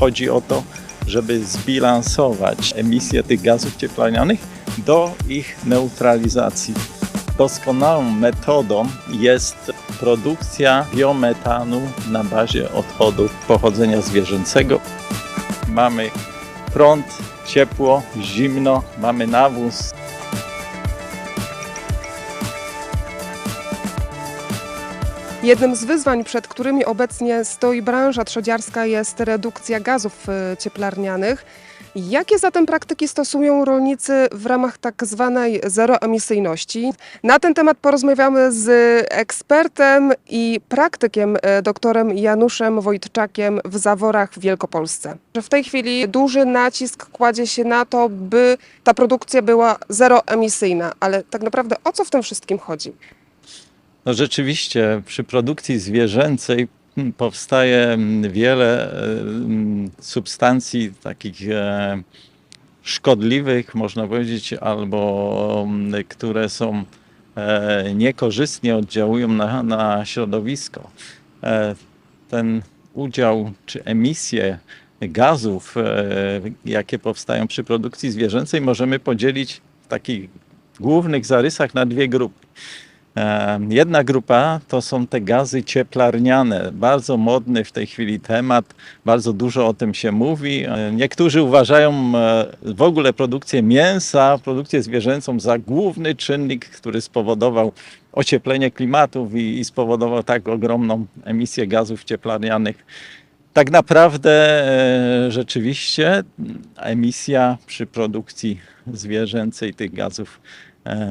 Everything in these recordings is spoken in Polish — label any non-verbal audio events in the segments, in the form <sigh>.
chodzi o to, żeby zbilansować emisję tych gazów cieplarnianych do ich neutralizacji. Doskonałą metodą jest produkcja biometanu na bazie odchodów pochodzenia zwierzęcego. Mamy prąd, ciepło, zimno, mamy nawóz, Jednym z wyzwań, przed którymi obecnie stoi branża trzodziarska jest redukcja gazów y, cieplarnianych. Jakie zatem praktyki stosują rolnicy w ramach tak zwanej zeroemisyjności? Na ten temat porozmawiamy z ekspertem i praktykiem y, doktorem Januszem Wojtczakiem w Zaworach w Wielkopolsce. W tej chwili duży nacisk kładzie się na to, by ta produkcja była zeroemisyjna, ale tak naprawdę o co w tym wszystkim chodzi? No rzeczywiście przy produkcji zwierzęcej powstaje mm, wiele e, mm, substancji takich e, szkodliwych, można powiedzieć, albo mm, które są e, niekorzystnie oddziałują na, na środowisko. Ten udział czy emisje gazów, jakie powstają przy produkcji zwierzęcej, możemy podzielić w takich głównych zarysach na dwie grupy. Jedna grupa to są te gazy cieplarniane. Bardzo modny w tej chwili temat, bardzo dużo o tym się mówi. E, Niektórzy uważają e, w ogóle produkcję mięsa, produkcję zwierzęcą za główny czynnik, który spowodował ocieplenie klimatów i, spowodował tak ogromną emisję gazów cieplarnianych. Tak naprawdę e, rzeczywiście emisja przy produkcji zwierzęcej tych gazów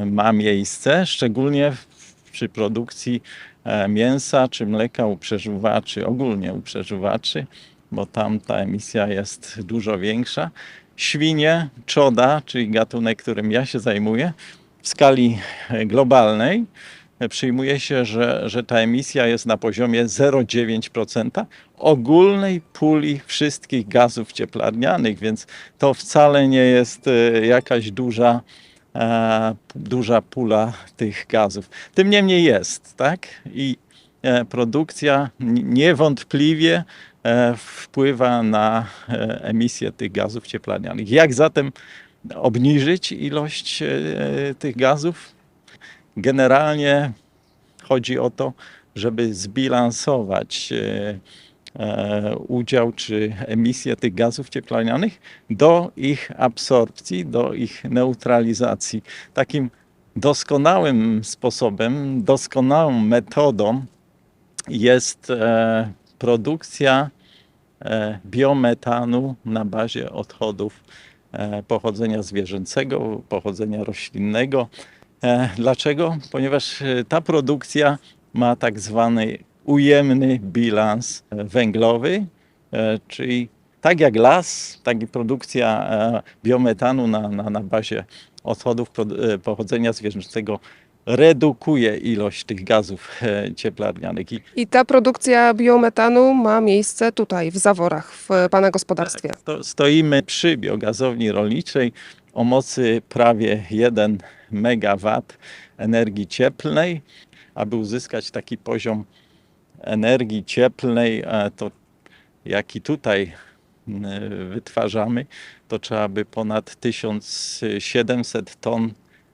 ma miejsce, szczególnie w- przy produkcji e, mięsa czy mleka u przeżuwaczy, ogólnie u przeżuwaczy, bo tam ta emisja jest dużo większa. Świnie, czoda, czyli gatunek, którym ja się zajmuję, w skali e, globalnej e, przyjmuje się, że, że ta emisja jest na poziomie 0,9% ogólnej puli wszystkich gazów cieplarnianych, więc to wcale nie jest jakaś duża, duża pula tych gazów. Tym niemniej jest, tak? I e, produkcja niewątpliwie e, wpływa na e, emisję tych gazów cieplarnianych. Jak zatem obniżyć ilość e, tych gazów? Generalnie chodzi o to, żeby zbilansować e, e, udział czy emisję tych gazów cieplarnianych do ich absorpcji, do ich neutralizacji. Takim doskonałym sposobem, doskonałą metodą jest e, produkcja e, biometanu na bazie odchodów e, pochodzenia zwierzęcego, pochodzenia roślinnego. E, Dlaczego? Ponieważ e, ta produkcja ma tak zwany ujemny bilans e, węglowy, e, czyli tak jak las, tak i produkcja e, biometanu na, na, na bazie odchodów pochodzenia zwierzęcego redukuje ilość tych gazów cieplarnianych. I ta produkcja biometanu ma miejsce tutaj, w Zaworach, w Pana gospodarstwie. to stoimy przy biogazowni rolniczej o mocy prawie 1 MW energii cieplnej. Aby uzyskać taki poziom energii cieplnej, e, to jaki tutaj m, wytwarzamy, to trzeba by ponad 1700 ton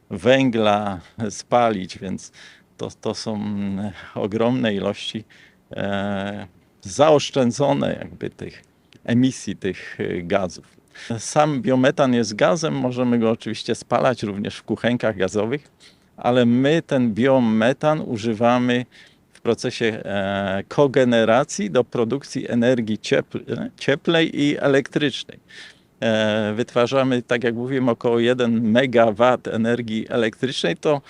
węgla spalić, więc to, to są mm, ogromne ilości e, zaoszczędzone jakby tych emisji tych y, gazów. Sam biometan jest gazem, możemy go oczywiście spalać również w kuchenkach gazowych, ale my ten biometan używamy procesie e, kogeneracji do produkcji energii ciepl- cieplej i elektrycznej. E, wytwarzamy, tak jak mówiłem, około 1 MW energii elektrycznej, to,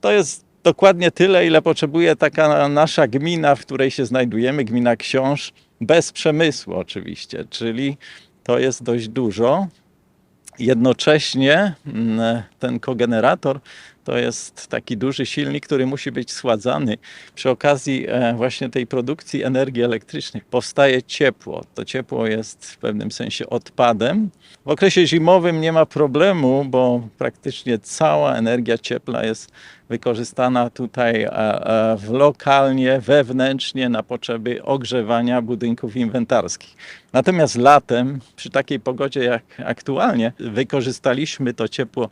to jest dokładnie tyle, ile potrzebuje taka nasza gmina, w której się znajdujemy, gmina Książ, bez przemysłu oczywiście, czyli to jest dość dużo. Jednocześnie mm, ten kogenerator To jest taki duży silnik, który musi być schładzany. Przy okazji e, właśnie tej produkcji energii elektrycznej powstaje ciepło. To ciepło jest w pewnym sensie odpadem. W okresie zimowym nie ma problemu, bo praktycznie cała energia cieplna jest wykorzystana tutaj e, e, w lokalnie, wewnętrznie na potrzeby ogrzewania budynków inwentarskich. Natomiast latem, przy takiej pogodzie jak aktualnie, wykorzystaliśmy to ciepło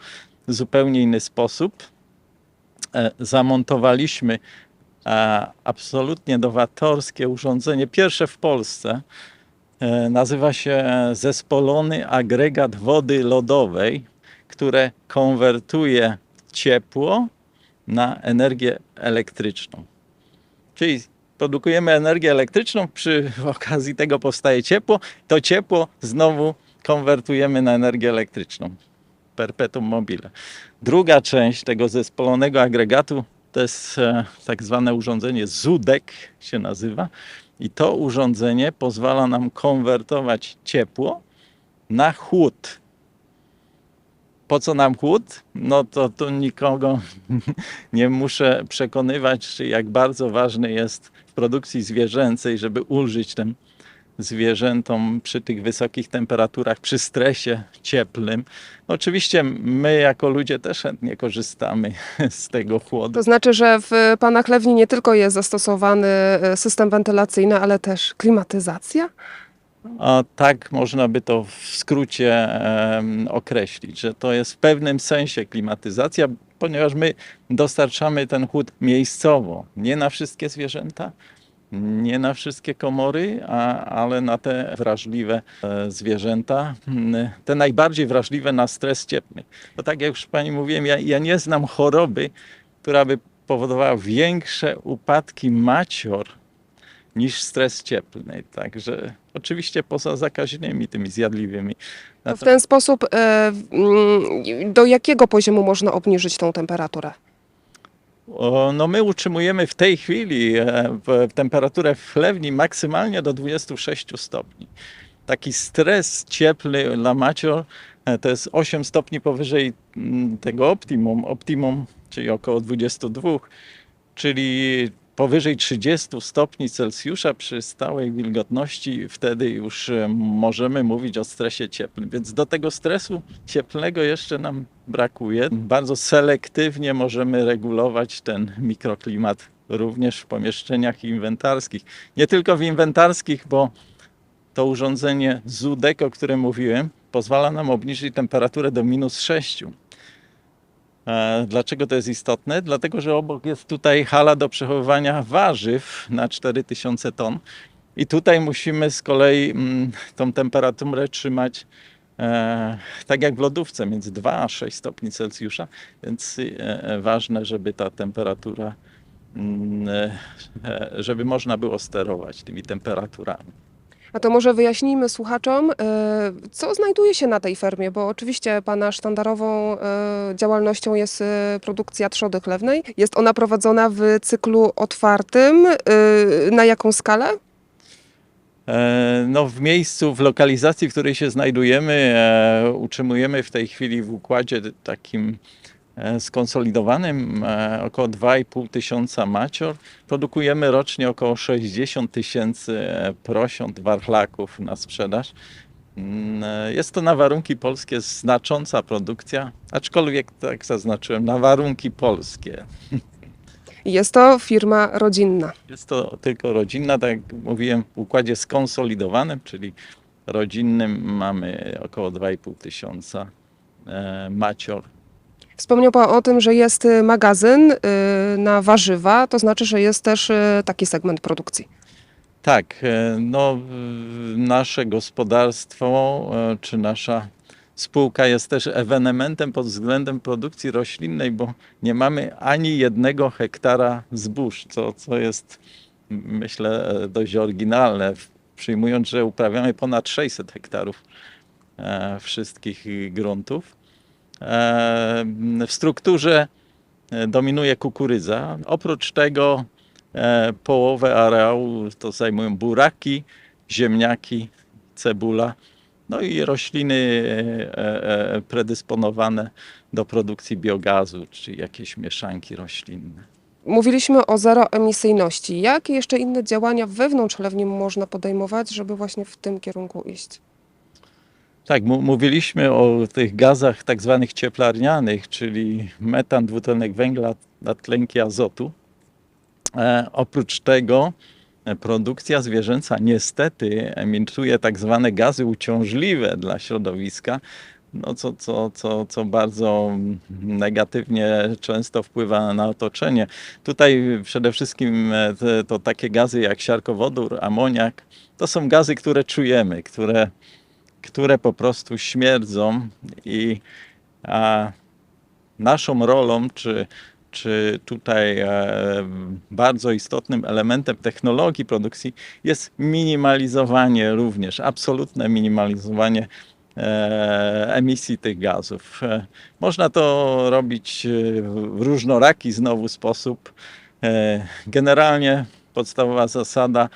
w zupełnie inny sposób. E, Zamontowaliśmy e, absolutnie nowatorskie urządzenie, pierwsze w Polsce. E, Nazywa się zespolony agregat wody lodowej, które konwertuje ciepło na energię elektryczną. Czyli produkujemy energię elektryczną, przy <laughs> okazji tego powstaje ciepło, to ciepło znowu konwertujemy na energię elektryczną. Perpetuum mobile. Druga część tego zespolonego agregatu to jest e, tak zwane urządzenie ZUDEK się nazywa i to urządzenie pozwala nam konwertować ciepło na chłód. Po co nam chłód? No to tu nikogo <laughs> nie muszę przekonywać, jak bardzo ważny jest w produkcji zwierzęcej, żeby ulżyć tym zwierzętom przy tych wysokich temperaturach, przy stresie cieplnym. Oczywiście my jako ludzie też chętnie korzystamy z tego chłodu. To znaczy, że w Pana chlewni nie tylko jest zastosowany e, system wentylacyjny, ale też klimatyzacja? A tak można by to w skrócie em, określić, że to jest w pewnym sensie klimatyzacja, ponieważ my dostarczamy ten chłód miejscowo, nie na wszystkie zwierzęta, nie na wszystkie komory, a, ale na te wrażliwe e, zwierzęta, mm, te najbardziej wrażliwe na stres cieplny. Bo tak jak już Pani mówiłem, ja, ja nie znam choroby, która by powodowała większe upadki macior niż stres cieplny. Także oczywiście poza zakaźnymi, tymi zjadliwymi. W ten sposób e, mm, do jakiego poziomu można obniżyć tą temperaturę? No my utrzymujemy w tej chwili e, temperaturę w chlewni maksymalnie do 26 stopni. Taki stres cieplny dla macior e, to jest 8 stopni powyżej mm, tego optimum, optimum, czyli około 22, czyli powyżej 30 stopni Celsjusza przy stałej wilgotności, wtedy już e, możemy mówić o stresie cieplnym. Więc do tego stresu cieplnego jeszcze nam brakuje. Bardzo selektywnie możemy regulować ten mikroklimat również w pomieszczeniach inwentarskich. Nie tylko w inwentarskich, bo to urządzenie ZUDEK, o którym mówiłem, pozwala nam obniżyć temperaturę do minus 6. E, Dlaczego to jest istotne? Dlatego, że obok jest tutaj hala do przechowywania warzyw na 4000 ton. I tutaj musimy z kolei mm, tą temperaturę trzymać e, tak jak w lodówce, między 2 a 6 stopni Celsjusza. Więc e, e, ważne, żeby ta temperatura, mm, e, e, żeby można było sterować tymi temperaturami. A to może wyjaśnijmy słuchaczom, e, co znajduje się na tej fermie, bo oczywiście Pana sztandarową działalnością jest produkcja trzody chlewnej. Jest ona prowadzona w cyklu otwartym. Na jaką skalę? E, No, w miejscu, w lokalizacji, w której się znajdujemy, e, utrzymujemy w tej chwili w układzie takim e, skonsolidowanym około 2,5 tysiąca macior. Produkujemy rocznie około 60 tysięcy prosiąt, warchlaków na sprzedaż. Mm, Jest to na warunki polskie znacząca produkcja, aczkolwiek, tak zaznaczyłem, na warunki polskie. <laughs> Jest to firma rodzinna. Jest to tylko rodzinna, tak jak mówiłem, w układzie skonsolidowanym, czyli rodzinnym mamy około 2,5 tysiąca e, macior. Wspomniał Pan o tym, że jest e, magazyn e, na warzywa, to znaczy, że jest też e, taki segment produkcji. Tak, e, no w- nasze gospodarstwo e, czy nasza spółka jest też ewenementem pod względem produkcji roślinnej, bo nie mamy ani jednego hektara zbóż, co, co jest myślę dość oryginalne, przyjmując, że uprawiamy ponad 600 hektarów e, wszystkich gruntów. E, W strukturze e, dominuje kukurydza. Oprócz tego połowę areału to zajmują buraki, ziemniaki, cebula no i rośliny e, e, predysponowane do produkcji biogazu, czy jakieś mieszanki roślinne. Mówiliśmy o zeroemisyjności. Jakie jeszcze inne działania wewnątrz lewni można podejmować, żeby właśnie w tym kierunku iść? Tak, mówiliśmy o tych gazach tak zwanych cieplarnianych, czyli metan, dwutlenek węgla, tlenki azotu. E, oprócz tego e, produkcja zwierzęca niestety emituje tak zwane gazy uciążliwe dla środowiska, no co, co, co, co bardzo negatywnie często wpływa na otoczenie. Tutaj przede wszystkim e, te, to takie gazy jak siarkowodór, amoniak, to są gazy, które czujemy, które które po prostu śmierdzą i a, naszą rolą, czy, czy tutaj e, bardzo istotnym elementem technologii produkcji jest minimalizowanie również, absolutne minimalizowanie e, emisji tych gazów. E, można to robić w różnoraki znowu sposób. Generalnie podstawowa zasada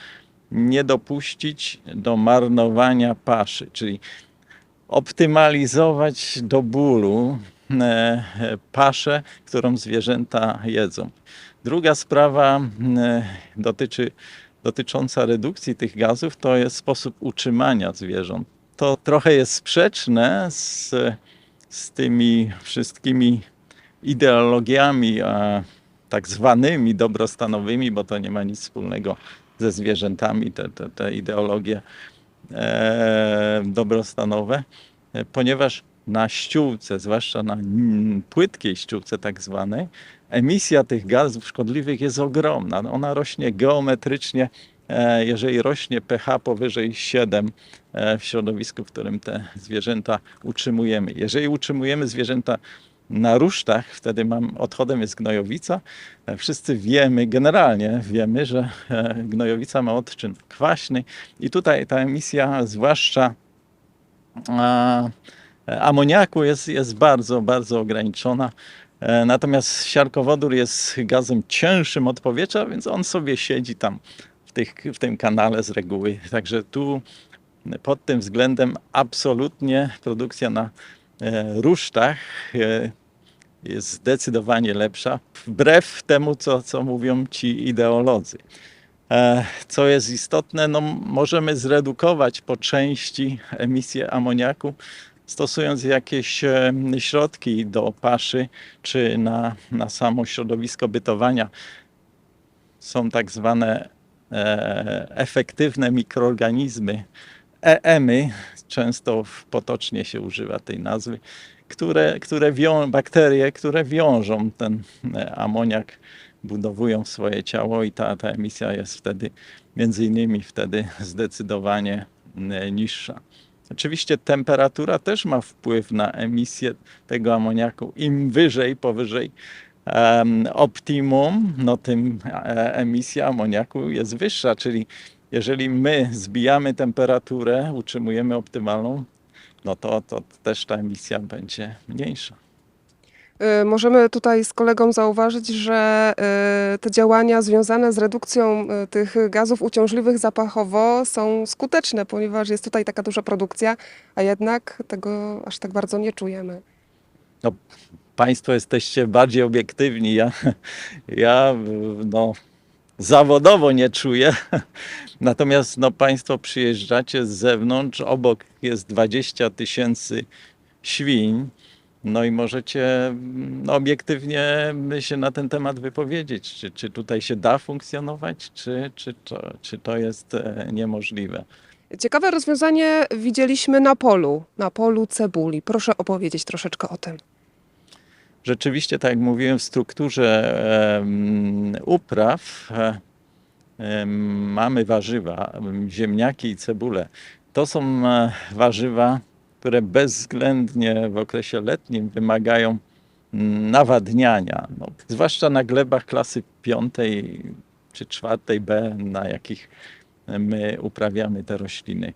nie dopuścić do marnowania paszy, czyli optymalizować do bólu paszę, którą zwierzęta jedzą. Druga sprawa e, dotyczy, dotycząca redukcji tych gazów to jest sposób utrzymania zwierząt. To trochę jest sprzeczne z, z tymi wszystkimi ideologiami a, tak zwanymi dobrostanowymi, bo to nie ma nic wspólnego ze zwierzętami, te, te, te ideologie e, dobrostanowe, e, ponieważ na ściółce, zwłaszcza na mm, płytkiej ściółce tak zwanej, emisja tych gazów szkodliwych jest ogromna. Ona rośnie geometrycznie, e, jeżeli rośnie pH powyżej 7 e, w środowisku, w którym te zwierzęta utrzymujemy. Jeżeli utrzymujemy zwierzęta na rusztach, wtedy mam, odchodem jest gnojowica. E, Wszyscy wiemy, generalnie wiemy, że gnojowica ma odczyn kwaśny i tutaj ta emisja, zwłaszcza a, amoniaku jest, jest bardzo, bardzo ograniczona. E, Natomiast siarkowodór jest gazem cięższym od powietrza, więc on sobie siedzi tam w, tych, w tym kanale z reguły. Także tu pod tym względem absolutnie produkcja na e, rusztach e, jest zdecydowanie lepsza, wbrew temu, co, co mówią ci ideolodzy. Co jest istotne, no, możemy zredukować po części emisję amoniaku, stosując jakieś e, środki do paszy czy na, na samo środowisko bytowania. Są tak zwane e, efektywne mikroorganizmy, EM-y, często w- potocznie się używa tej nazwy, które, które wią, bakterie, które wiążą ten e, amoniak, budowują swoje ciało i ta, ta emisja jest wtedy, między innymi wtedy zdecydowanie niższa. Oczywiście temperatura też ma wpływ na emisję tego amoniaku. Im wyżej, powyżej em, optimum, no tym e, emisja amoniaku jest wyższa, czyli jeżeli my zbijamy temperaturę, utrzymujemy optymalną, no to, to też ta emisja będzie mniejsza. Y, Możemy tutaj z kolegą zauważyć, że y, te działania związane z redukcją y, tych gazów uciążliwych zapachowo są skuteczne, ponieważ jest tutaj taka duża produkcja, a jednak tego aż tak bardzo nie czujemy. Państwo jesteście bardziej obiektywni. Ja, ja no, zawodowo nie czuję. Natomiast no, Państwo przyjeżdżacie z zewnątrz, obok jest 20 tysięcy świń. No i możecie no, obiektywnie się na ten temat wypowiedzieć, czy, czy tutaj się da funkcjonować, czy, czy, to, czy to jest e, niemożliwe. Ciekawe rozwiązanie widzieliśmy na polu, na polu cebuli. Proszę opowiedzieć troszeczkę o tym. rzeczywiście, tak jak mówiłem, w strukturze em, upraw em, mamy warzywa, em, ziemniaki i cebulę. To są e, warzywa, które bezwzględnie w okresie letnim wymagają nawadniania, no, zwłaszcza na glebach klasy piątej czy czwartej B, na jakich my uprawiamy te rośliny.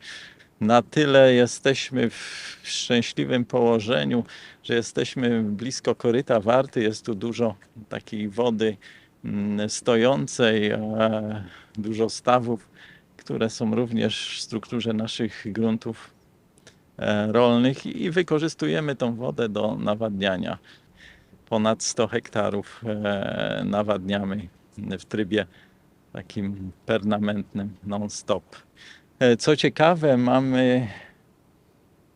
Na tyle jesteśmy w szczęśliwym położeniu, że jesteśmy blisko koryta Warty, jest tu dużo takiej wody mm, stojącej, dużo stawów, które są również w strukturze naszych gruntów rolnych i wykorzystujemy tą wodę do nawadniania. Ponad 100 hektarów e, nawadniamy w trybie takim permanentnym, non-stop. E, Co ciekawe, mamy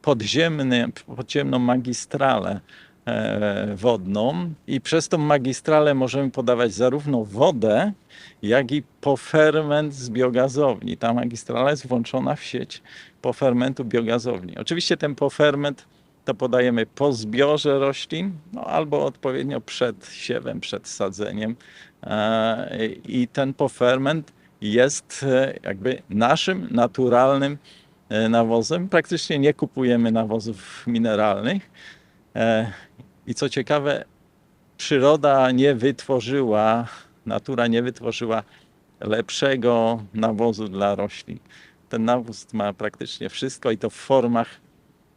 podziemny, podziemną magistralę e, wodną i przez tą magistralę możemy podawać zarówno wodę, jak i poferment z biogazowni. Ta magistrala jest włączona w sieć pofermentu biogazowni. Oczywiście ten poferment to podajemy po zbiorze roślin, no, albo odpowiednio przed siewem, przed sadzeniem. E, I ten poferment jest e, jakby naszym naturalnym e, nawozem. Praktycznie nie kupujemy nawozów mineralnych. E, I co ciekawe, przyroda nie wytworzyła, natura nie wytworzyła lepszego nawozu dla roślin. Ten nawóz ma praktycznie wszystko i to w formach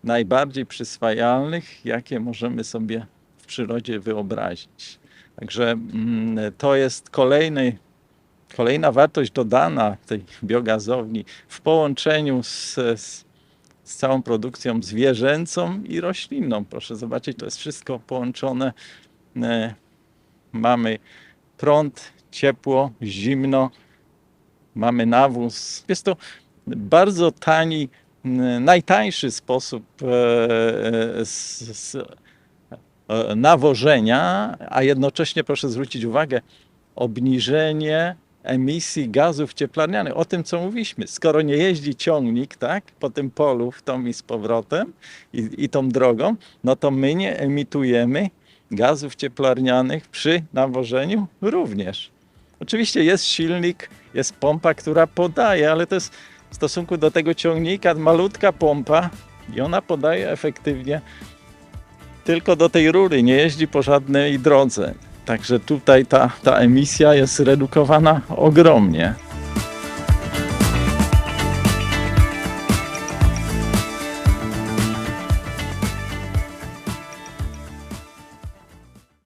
najbardziej przyswajalnych, jakie możemy sobie w przyrodzie wyobrazić. Także mm, to jest kolejny, kolejna wartość dodana tej biogazowni w połączeniu z, z, z całą produkcją zwierzęcą i roślinną. Proszę zobaczyć, to jest wszystko połączone. E, Mamy prąd, ciepło, zimno, mamy nawóz. Jest to bardzo tani, najtańszy sposób e, e, nawożenia, a jednocześnie proszę zwrócić uwagę, obniżenie emisji gazów cieplarnianych. O tym, co mówiliśmy. Skoro nie jeździ ciągnik tak, po tym polu w tą i z powrotem i, i tą drogą, no to my nie emitujemy gazów cieplarnianych przy nawożeniu również. Oczywiście jest silnik, jest pompa, która podaje, ale to jest w stosunku do tego ciągnika malutka pompa i ona podaje efektywnie tylko do tej rury, nie jeździ po żadnej drodze. Także tutaj ta, ta emisja jest redukowana ogromnie.